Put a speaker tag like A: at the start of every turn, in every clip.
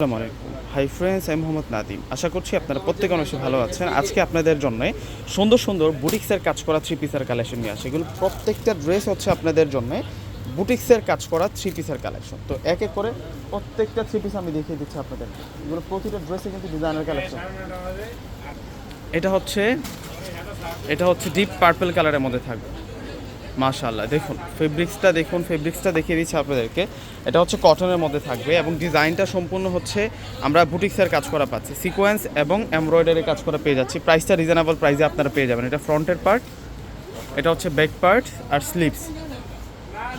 A: আসসালামু আলাইকুম। Hi friends আমি মোহাম্মদ নাদিম আশা করছি আপনারা প্রত্যেকে অনেক ভালো আছেন। আজকে আপনাদের জন্য সুন্দর সুন্দর বুটিক্সের কাজ করা থ্রি পিসের কালেকশন নিয়ে আসে। এগুলো প্রত্যেকটা ড্রেস হচ্ছে আপনাদের জন্য বুটিক্সের কাজ করা থ্রি পিসের কালেকশন তো এক এক করে প্রত্যেকটা থ্রি পিস আমি দেখিয়ে দিচ্ছি আপনাদের। এগুলো প্রতিটা ড্রেসে কিন্তু ডিজাইনের কালেকশন এটা হচ্ছে এটা হচ্ছে ডিপ পার্পল কালারের মধ্যে থাকবে। মাশাআল্লাহ, দেখুন ফেব্রিক্সটা দেখুন ফেব্রিক্সটা দেখিয়ে দিচ্ছি আপনাদেরকে। এটা হচ্ছে কটনের মধ্যে থাকবে এবং ডিজাইনটা সম্পূর্ণ হচ্ছে আমরা বুটিক্সের কাজ করা পাচ্ছি। সিকোয়েন্স এবং এমব্রয়ডারি কাজ করা পেয়ে যাচ্ছি। প্রাইসটা রিজনেবল প্রাইসে আপনারা পেয়ে যাবেন। এটা ফ্রন্টের পার্ট এটা হচ্ছে ব্যাক পার্ট আর স্লিপস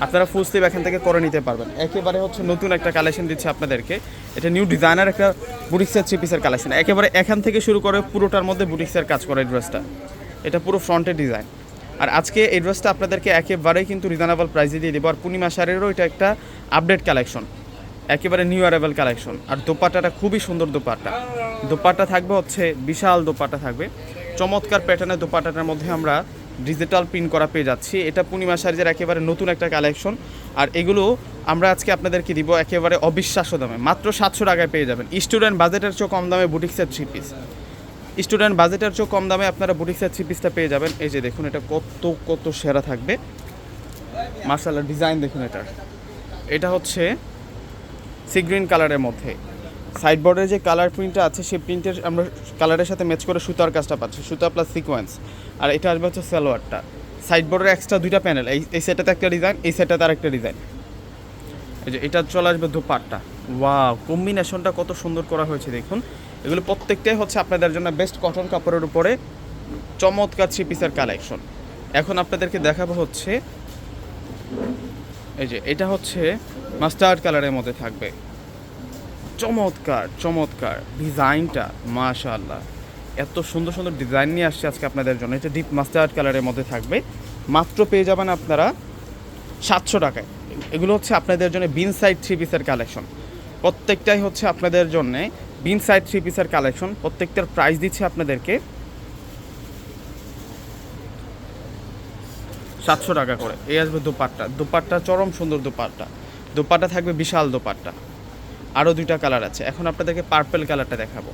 A: আপনারা ফুল স্লিভ এখান থেকে করে নিতে পারবেন। একেবারে হচ্ছে নতুন একটা কালেকশন দিচ্ছে আপনাদেরকে। এটা নিউ ডিজাইনার একটা বুটিক্সের থ্রি পিসের কালেকশন একেবারে এখান থেকে শুরু করে পুরোটার মধ্যে বুটিক্সের কাজ করা ড্রেসটা এটা পুরো ফ্রন্টের ডিজাইন আর আজকে এই ড্রেসটা আপনাদেরকে একেবারেই কিন্তু রিজনেবল প্রাইসে দিয়ে দেবো। আর পূর্ণিমা শাড়িরও এটা একটা আপডেট কালেকশন একেবারে নিউ অ্যারেবল কালেকশন আর দোপাট্টাটা খুবই সুন্দর দোপাট্টা। দোপাট্টা থাকবে হচ্ছে, বিশাল দোপাট্টা থাকবে। চমৎকার প্যাটার্নের দোপাট্টাটার মধ্যে আমরা ডিজিটাল প্রিন্ট করা পেয়ে যাচ্ছি। এটা পূর্ণিমা শাড়ির একেবারে নতুন একটা কালেকশন আর এগুলো আমরা আজকে আপনাদেরকে দিব একেবারে অবিশ্বাস্য দামে। মাত্র সাতশো টাকায় পেয়ে যাবেন। স্টুডেন্ট বাজেটের চেয়েও কম দামে বুটিক্সের থ্রি পিস স্টুডেন্ট বাজেটের চেয়েও কম দামে আপনারা বুটিক্সের থ্রি পিসটা পেয়ে যাবেন। এই যে দেখুন, এটা কত কত সেরা থাকবে। মার্শাল্লাহ ডিজাইন দেখুন এটার। এটা হচ্ছে সি গ্রিন কালারের মধ্যে। সাইডবোর্ডের যে কালার প্রিন্টটা আছে, সেই প্রিন্টের আমরা কালারের সাথে ম্যাচ করে সুতার কাজটা পাচ্ছি, সুতা প্লাস সিকোয়েন্স আর এটা আসবে হচ্ছে সালোয়ারটা সাইডবোর্ডের এক্সট্রা দুইটা প্যানেল এই এই সেটাতে একটা ডিজাইন এই সেটাতে আর একটা ডিজাইন এই যে এটা চলে আসবে দোপাট্টা। ওয়া কম্বিনেশনটা কত সুন্দর করা হয়েছে দেখুন। এগুলো প্রত্যেকটাই হচ্ছে আপনাদের জন্য বেস্ট কটন কাপড়ের উপরে চমৎকার থ্রি পিসের কালেকশন এখন আপনাদেরকে দেখাবো হচ্ছে, এই যে এটা হচ্ছে মাস্টার্ড কালারের মধ্যে থাকবে। চমৎকার চমৎকার ডিজাইনটা, মাশাআল্লাহ। এত সুন্দর সুন্দর ডিজাইন নিয়ে আসছে আজকে আপনাদের জন্য। এটা ডিপ মাস্টার্ড কালারের মধ্যে থাকবে। মাত্র পেয়ে যাবেন আপনারা সাতশো টাকায়। এগুলো হচ্ছে আপনাদের জন্য বিন সাইড থ্রি পিসের কালেকশন প্রত্যেকটাই হচ্ছে আপনাদের জন্য বিন সাইড থ্রি পিসের কালেকশন। প্রত্যেকটার প্রাইস দিচ্ছে আপনাদেরকে সাতশো টাকা করে। এই আসবে দোপাট্টা। দোপাট্টা, চরম সুন্দর দোপাট্টা। দোপাট্টা থাকবে বিশাল দোপাট্টা। আরও দুইটা কালার আছে। এখন আপনাদেরকে পার্পেল কালারটা দেখাবো।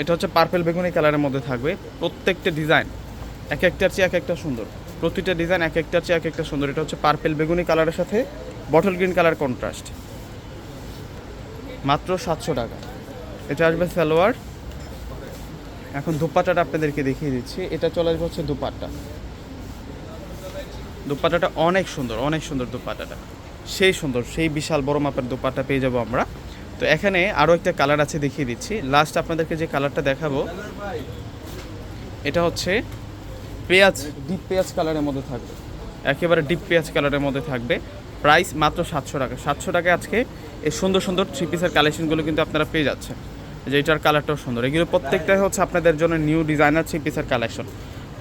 A: এটা হচ্ছে পার্পেল বেগুনি কালারের মধ্যে থাকবে। প্রত্যেকটা ডিজাইন এক একটার চেয়ে এক একটা সুন্দর। প্রতিটা ডিজাইন এক একটা চেয়ে এক একটা সুন্দর। এটা হচ্ছে পার্পেল বেগুনি কালারের সাথে বটল গ্রিন কালার কন্ট্রাস্ট মাত্র সাতশো টাকা। এটা আসবে সালোয়ার। এখন দুপাট্টাটা আপনাদেরকে দেখিয়ে দিচ্ছি। এটা চলে আসবে হচ্ছে দুপাট্টা। দুপাট্টাটা অনেক সুন্দর অনেক সুন্দর দুপাট্টাটা সেই সুন্দর, সেই বিশাল বড় মাপের দুপাট্টা পেয়ে যাব আমরা। তো এখানে আরও একটা কালার আছে দেখিয়ে দিচ্ছি। লাস্ট আপনাদেরকে যে কালারটা দেখাবো, এটা হচ্ছে পেঁয়াজ? ডিপ পেঁয়াজ কালারের মধ্যে থাকবে। একেবারে ডিপ পেঁয়াজ কালারের মধ্যে থাকবে। প্রাইস মাত্র সাতশো টাকা। সাতশো টাকা আজকে এই সুন্দর সুন্দর থ্রি পিসের কালেকশনগুলো কিন্তু আপনারা পেয়ে যাচ্ছেন। যে এটার কালারটাও সুন্দর। এগুলো প্রত্যেকটাই হচ্ছে আপনাদের জন্য নিউ ডিজাইনার থ্রি পিসের কালেকশন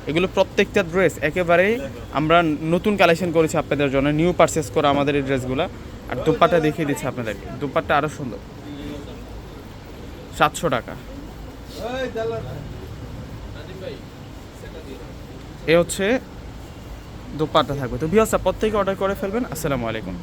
A: এগুলো প্রত্যেকটা ড্রেস একেবারেই আমরা নতুন কালেকশন করেছি আপনাদের জন্য। নিউ পারচেস করা আমাদের এই ড্রেসগুলো আর দুপাট্টা দেখিয়ে দিচ্ছি আপনাদেরকে। দুপাট্টা আরও সুন্দর। সাতশো টাকা। এ হচ্ছে দুপাটা থাকবে। তো ভিওসা প্রত্যেকে অর্ডার করে ফেলবেন। আসসালামু আলাইকুম।